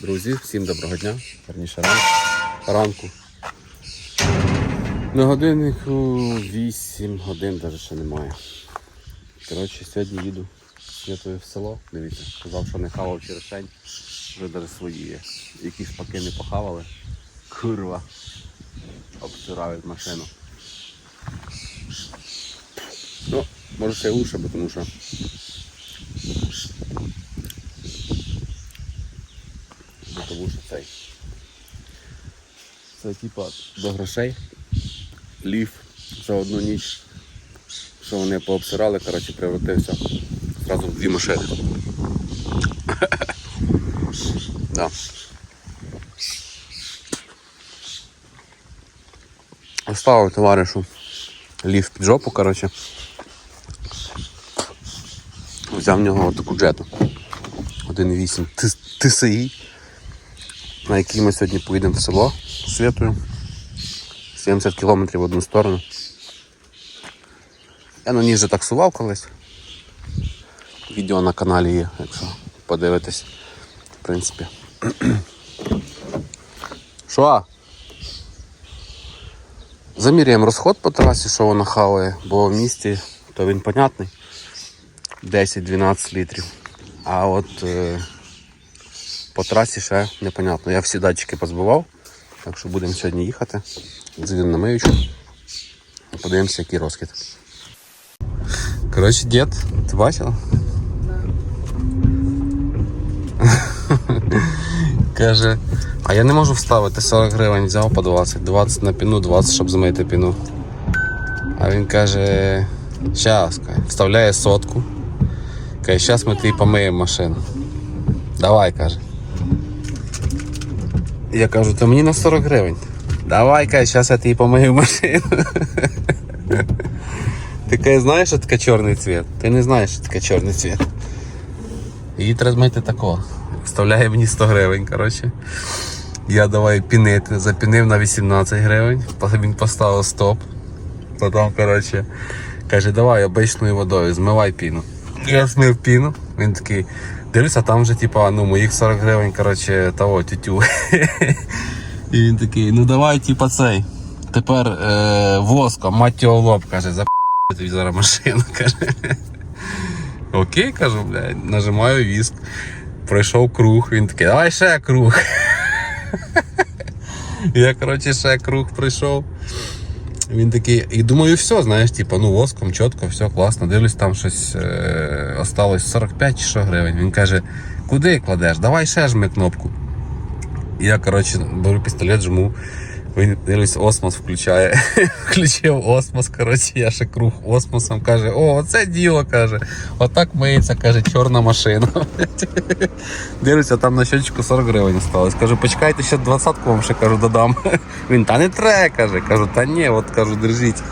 Друзі, всім доброго дня, верніше ранку. ранку. На годиннику 8 годин навіть ще немає. Коротше, сьогодні їду святою в село. Дивіться, сказав, що не хавав черешень, вже навіть свої є. Які шпаки не похавали. Курва. Обсирають машину. Ну, може ще й лучше, бо тому що тому що цей. Це типа до грошей. Лів за одну ніч. Що вони пообсирали, коротше, превратився зразу в дві машини. да. Оставив товаришу лів під жопу, коротше. Взяв в нього таку джету. 1,8 Т- ТСІ, на якій ми сьогодні поїдемо в село Святою. 70 кілометрів в одну сторону. Я на ній вже таксував колись. Відео на каналі є, якщо подивитись. В принципі. Що? Заміряємо розход по трасі, що вона хаває, бо в місті то він понятний. 10-12 літрів. А от е, по трасі ще непонятно. Я всі датчики позбивав, так що будемо сьогодні їхати. Зайдемо на миючу. Подивимося, який розкид. Коротше, дід, ти бачив? Каже, а я не можу вставити 40 гривень, взяв по 20, 20 на піну, 20, щоб змити піну. А він каже, щас, вставляє сотку. Каже, щас ми тобі помиємо машину. Давай, каже. Я кажу, то мені на 40 гривень. Давай, каже, щас я тобі помию машину. Ти каже, знаєш, що таке чорний цвіт? Ти не знаєш, що таке чорний цвіт. Її треба змити тако. Вставляє мені 100 гривень, коротше. Я давай пінити, запінив на 18 гривень, він поставив стоп. Потім, коротше, каже, давай обичною водою, змивай піну. Я змив піну, він такий, дивлюся, там вже типа, ну, моїх 40 гривень, коротше, того тютю. І він такий, ну давай, типа цей. Тепер е, воском, мать його лоб, каже, за тобі зараз машину, каже. Окей, кажу, блядь, нажимаю віск. Пройшов круг, він такий, давай ще круг. Я, коротше, ще круг пройшов. Він такий, і думаю, все, знаєш, типу, ну воском, чітко, все класно. Дивлюсь, там щось е, осталось 45 чи що гривень. Він каже, куди кладеш? Давай ще жми кнопку. Я, коротше, беру пістолет, жму. Він дивлюсь, осмос включає. Включив осмос, коротше, я ще круг осмосом каже, о, оце діло каже. Отак миється, каже, чорна машина. Дивлюся, там на щочку 40 гривень осталось. Кажу, почекайте, ще 20 вам ще кажу, додам. Він, та не треба, каже. Кажу, та ні, от кажу, держіть.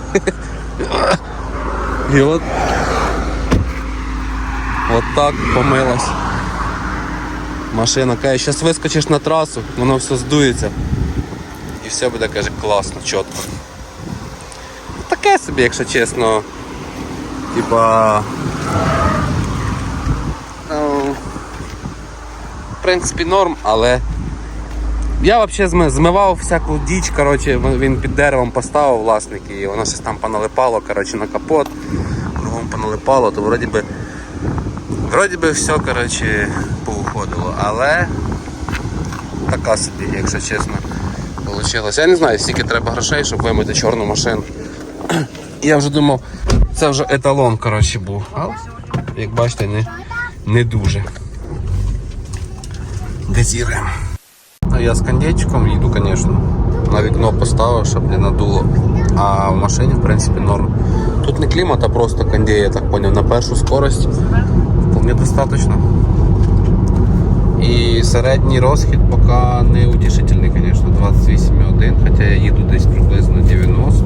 І от. От так помилась. Машина каже, зараз вискочиш на трасу, воно все здується. І все буде, каже, класно, чітко. Таке собі, якщо чесно. Типа. Ну, в принципі, норм, але. Я взагалі змивав всяку діч, коротше, він під деревом поставив власник і воно щось там поналипало коротше, на капот, кругом поналипало, то вроді би, вроді би все коротше, поуходило, але така собі, якщо чесно, вийшло. Я не знаю, скільки треба грошей, щоб вимити чорну машину. Я вже думав, це вже еталон коротше, був. Але, як бачите, не, не дуже. Дезіруємо. Ну, я з кондейчиком їду, звісно. На вікно поставив, щоб не надуло. А в машині, в принципі, норм. Тут не клімат, а просто кондей, я так поняв, на першу скорость вполне достатньо. Середній розхід поки не утішительний, звісно, 28,1, хоча я їду десь приблизно 90.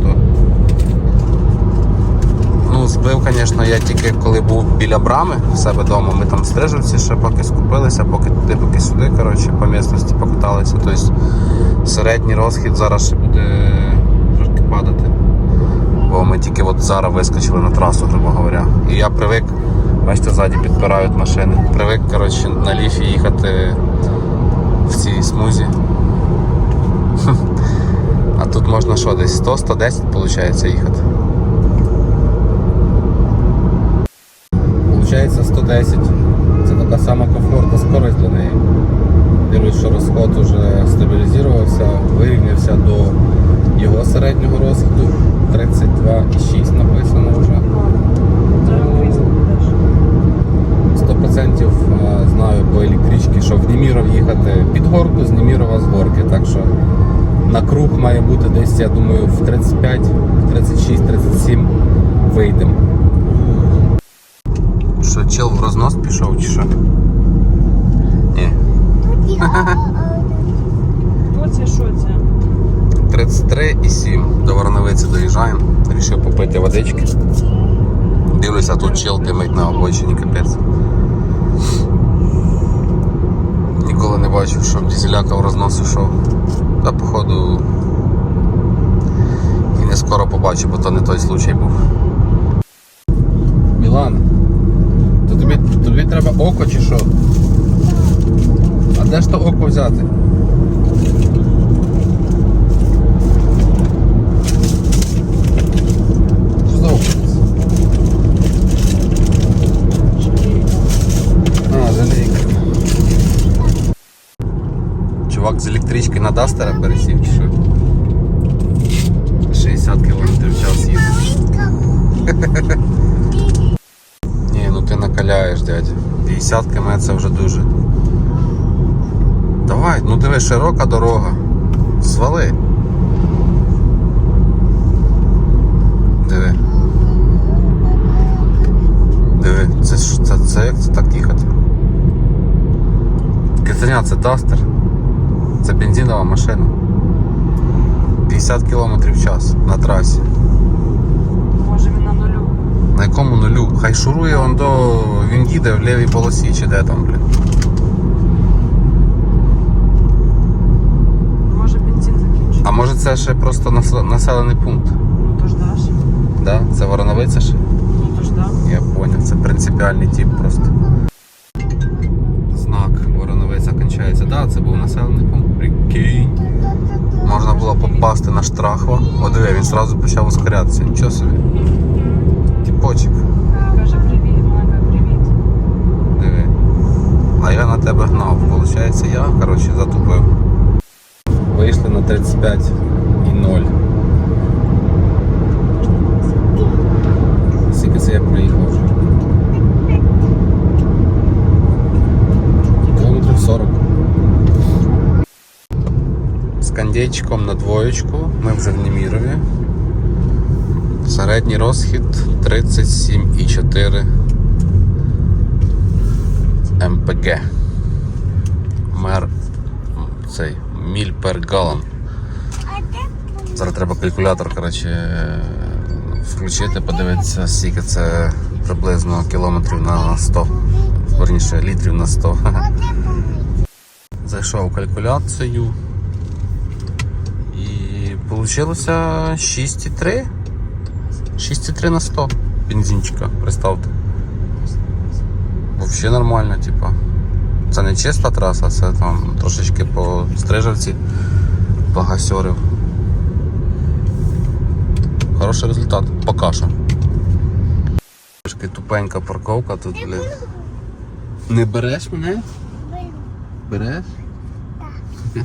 Ну, збив, звісно, я тільки коли був біля брами в себе вдома. Ми там стеживці ще поки скупилися, поки туди, поки сюди, коротше, по місцевості покаталися. Тобто середній розхід зараз ще буде трошки падати. Бо ми тільки от зараз вискочили на трасу, грубо говоря. І я привик, бачите, ззаді підпирають машини. Привик коротше, на ліфі їхати в цій смузі. А тут можна що, десь 100-110 виходить їхати. Получається 110. Це така сама комфортна скорость для неї. Дивлюсь, що розход вже стабілізувався, вирівнявся до його середнього розходу. 32,6 написано 100% е, знаю по електричці, що в Німіров їхати під горку, з Німірова з горки. Так що на круг має бути десь, я думаю, в 35, в 36, 37 вийдемо. Що, чел в рознос пішов чи що? Ні. Хто це, що це? 33 і 7. До Воронowиці доїжджаємо. Рішив попити водички. Дивлюся, тут чел димить на обочині, капець. Ніколи не бачив, щоб дізеляка в рознос йшов. Та походу і не скоро побачу, бо то не той случай був. Мілан, то тобі, тобі треба око чи що? А де ж то око взяти? Що за око? А, жалейка. Чувак з електрички на Дастера пересів чи що? 60 км в час їде. Ні, ну ти накаляєш, дядя. 50 км це вже дуже. Давай, ну диви, широка дорога. Свали. Диви. Диви, це, це, це як це так їхати? Катерина, це Дастер. Це бензинова машина. 50 км в час на трасі. Може він на нулю. На якому нулю? Хай шурує он до. Він їде в лівій полосі чи де там, блін. Може бензин закінчиться. А може це ще просто населений пункт? Ну то ж даш. Да? Це Вороновиця ще? Ну то ж да. Я понял, це принципіальний тип просто. Вороновиця. Да, це був населений пункт. Прикинь. Можна було попасти на штрахва. О, диви, він одразу почав ускорятися. Нічого собі. Тіпочок. Каже привіт, каже привіт. Диви. А я на тебе гнав. Получається, я, коротше, затупив. Вийшли на 35 і 0. Скільки це я проїхав вже? Кілометрів 40. З на двоєчку. Ми в Немірові. Середній розхід 37,4 МПГ. Мер цей міль пер галон. Зараз треба калькулятор, коротше, включити, подивитися, скільки це приблизно кілометрів на 100. Верніше, літрів на 100. Зайшов калькуляцію. Вийшло 6,3. 6,3 на 100 бензинчика, представте. Взагалі нормально, типа. Це не чиста траса, це там трошечки по стрижавці, по гасьорів. Хороший результат, поки що. Трошки тупенька парковка тут, блін. Не береш мене? Береш?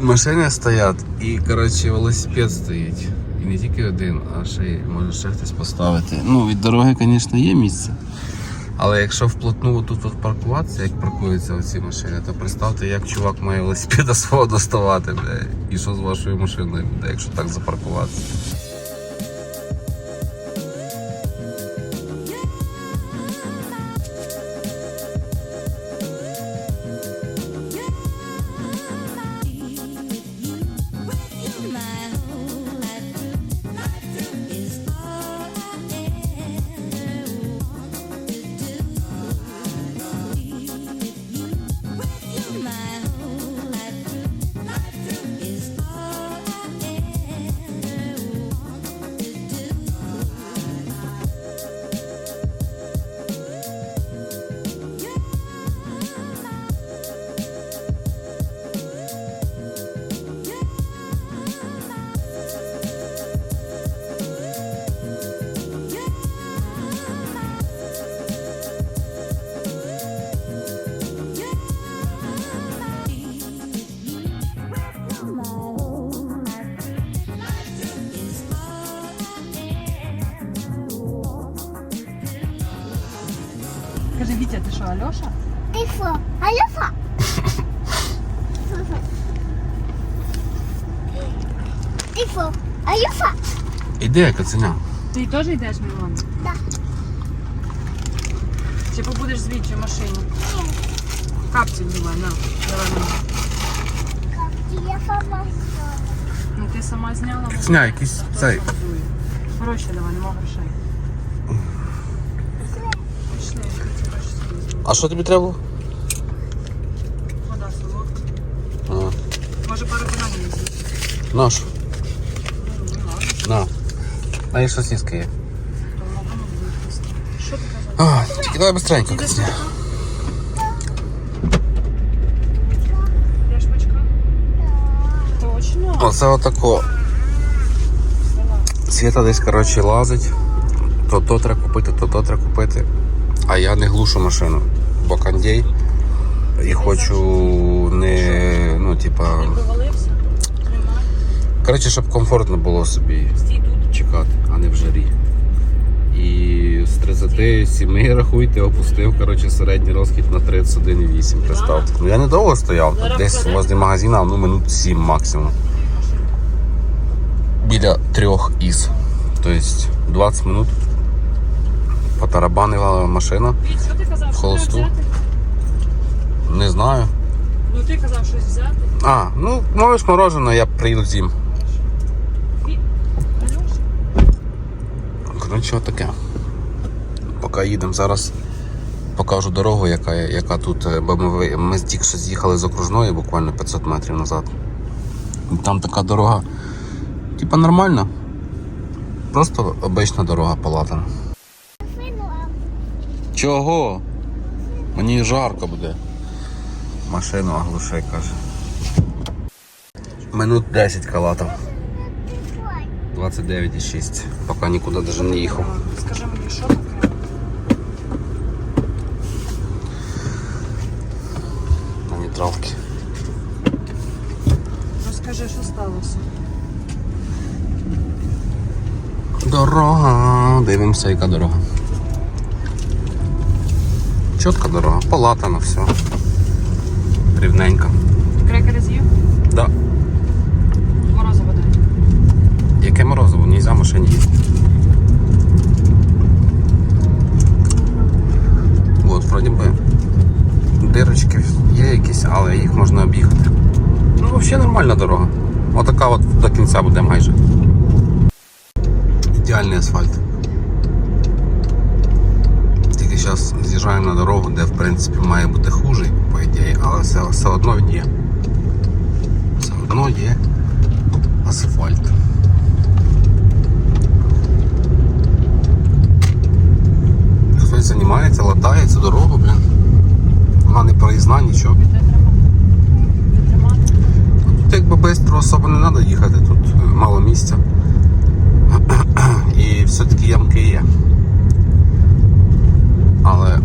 Машини стоять і, коротше, велосипед стоїть. І не тільки один, а ще й може ще хтось поставити. Ну, від дороги, звісно, є місце. Але якщо вплотну тут от паркуватися, як паркуються оці машини, то представте, як чувак має велосипеда свого доставати, бля, і що з вашою машиною буде, якщо так запаркуватися. Вітя, ти що, Альоша? Тифо. Альофа. Тифо. Альофа. Іди, каценя. Ти теж йдеш, Мілана? Да. Чи побудеш з в машині? Капці давай, на. Давай на. Я сама Ну ти сама зняла. Каценя, якийсь цей. Гроші давай, нема грошей. Пішли, я хочу гроші собі. А що тобі треба? Вода солодка. А, Може пару бананів візьмі? На що? Ну, На. А і сосиски є. Що ти казав? А, тільки давай быстренько, Іди каценя. сюди. Я? Точно? Оце отако. Світа десь, коротше, лазить. То то треба купити, то то треба купити. А я не глушу машину, бо кондей. І хочу не. Ну, типа. Коротше, щоб комфортно було собі чекати, а не в жарі. І з 37 рахуйте, опустив коротше, середній розхід на 31,8. Представте. Ну я недовго стояв, Зараз десь возле магазина, ну минут 7 максимум. Біля трьох із. Тобто 20 минут потарабанила машина. Що ти казав? Що Холосту. Не знаю. Ну ти казав щось взяти. А, ну можеш мороженое, я приїду з'їм. Коротше, таке. Поки їдемо зараз. Покажу дорогу, яка, яка тут. е, Бо ми, ми тільки що з'їхали з окружної буквально 500 метрів назад. І Там така дорога, типа нормальна. Просто обична дорога полатана. Чого? Мені жарко буде. Машину оглушай, каже. Минут 10 калатав. 29,6. Поки нікуди навіть не їхав. Скажи мені, що таке? На нейтралки. Розкажи, що сталося. Дорога. Дивимося, яка дорога. Чітка дорога, полатана, все. Рівненька. Крекери з'їв? Да. Морозиво дай. Яке морозиво, нельзя в машині їсти. От, вроді би, дирочки є якісь, але їх можна об'їхати. Ну, взагалі нормальна дорога. Отака от до кінця буде майже. Ідеальний асфальт. Зараз з'їжджаємо на дорогу, де в принципі має бути хуже, по ідеї, але все, все одно є. Все одно є асфальт. Хтось займається, латає цю дорогу, блін. Вона не проїзна, нічого. Тут якби швидко особо не треба їхати, тут мало місця. І все-таки ямки є. Але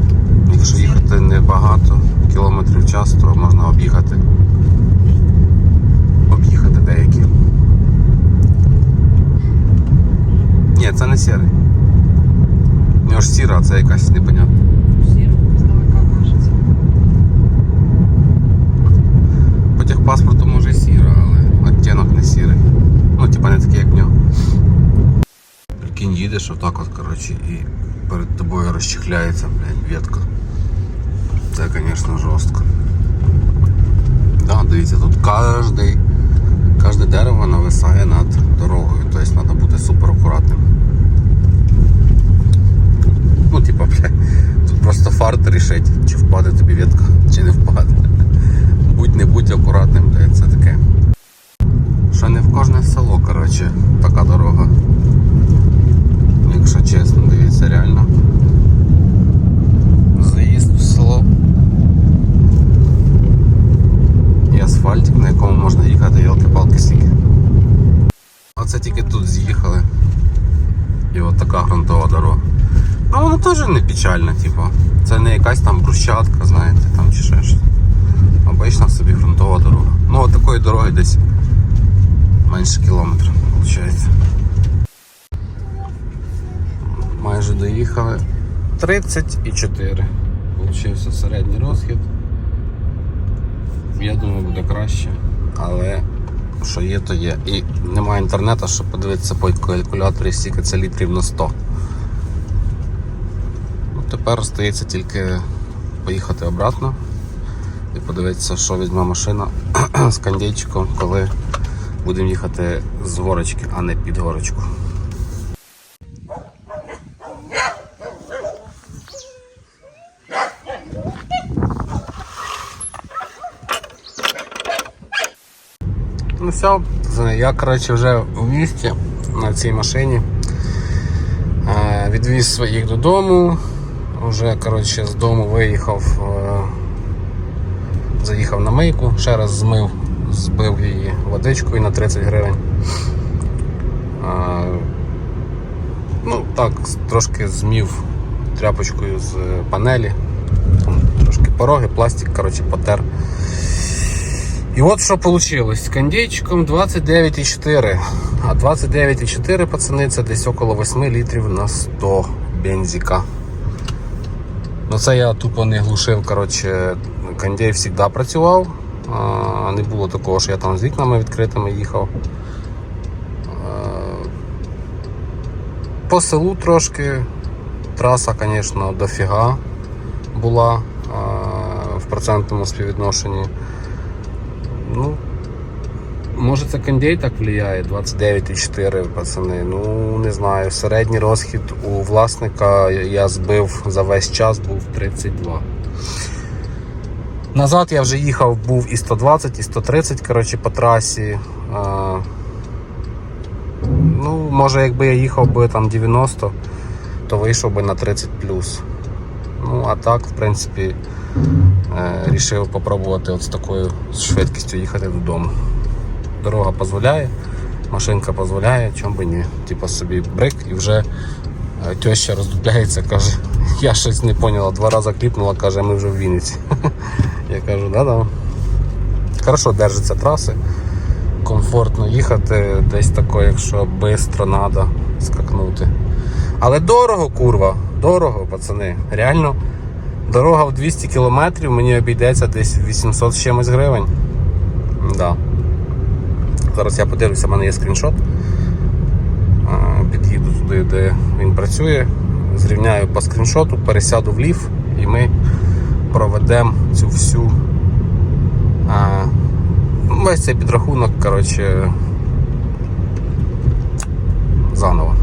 якщо їхати небагато кілометрів в час, то можна об'їхати. Об'їхати деякі. Ні, це не сірий. У нього ж сіра, а це якась непонятна. По техпаспорту може сіра, але оттінок не сірий. Ну, типа не такий, як в нього. Прикинь, їдеш отак от, коротше, і перед тобою розчехляється, блядь, ветка. Це, звісно, жорстко. Да, дивіться, тут кожний, кожне дерево нависає над дорогою, тобто треба бути супер акуратним. Ну, типа, блядь, тут просто фарт рішить, чи впаде тобі ветка, чи не впаде. Будь не будь акуратним, блядь, це таке. Що не в кожне село, коротше, така дорога. Якщо чесно, дивіться, реально. Заїзд в село. І асфальтик, на якому можна їхати, ялки-палки стільки. Оце тільки тут з'їхали. І от така грунтова дорога. Ну вона теж не печальна, типу. Це не якась там брусчатка, знаєте, там чи ще щось. Обична собі ґрунтова дорога. Ну, от такої дороги десь менше кілометра, виходить. Майже доїхали. 34 Получився середній розхід. Я думаю, буде краще. Але що є, то є. І немає інтернету, щоб подивитися по калькуляторі, скільки це літрів на 100. Ну, тепер остається тільки поїхати обратно і подивитися, що візьме машина з кондейчиком, коли будемо їхати з горочки, а не під горочку. Все, я коротше вже в місті на цій машині. Е, Відвіз своїх додому. Вже коротше, з дому виїхав, е, заїхав на мийку, ще раз змив, збив її водичкою на 30 гривень. Е, Ну так, трошки змів тряпочкою з панелі. Трошки пороги, пластик, коротше, потер. І от що вийшло. З кондейчиком 29,4. А 29,4, пацани, це десь около 8 літрів на 100 бензика. Ну це я тупо не глушив. Коротше, кондей завжди працював. А, Не було такого, що я там з вікнами відкритими їхав. А, По селу трошки. Траса, звісно, дофіга була а, в процентному співвідношенні. Ну, може це кондей так впливає, 29,4 пацани. Ну, не знаю. Середній розхід у власника я збив за весь час був 32. Назад я вже їхав, був і 120, і 130 коротше, по трасі. А, ну, може, якби я їхав би там 90, то вийшов би на 30 Ну, а так, в принципі, рішив попробувати от з такою швидкістю їхати додому. Дорога дозволяє, машинка дозволяє, чому би ні. Типа собі брик і вже е, теща роздупляється, каже, я щось не поняла, два рази кліпнула, каже, ми вже в Вінниці. Я кажу, да-да. Хорошо держаться траси, комфортно їхати, десь тако, якщо швидко треба скакнути. Але дорого, курва, дорого, пацани. Реально, дорога в 200 кілометрів мені обійдеться десь 800 з чимось гривень. Да. Зараз я подивлюся, в мене є скріншот. А, Під'їду туди, де він працює, зрівняю по скріншоту, пересяду в лів і ми проведемо цю всю а, весь цей підрахунок, коротше, заново.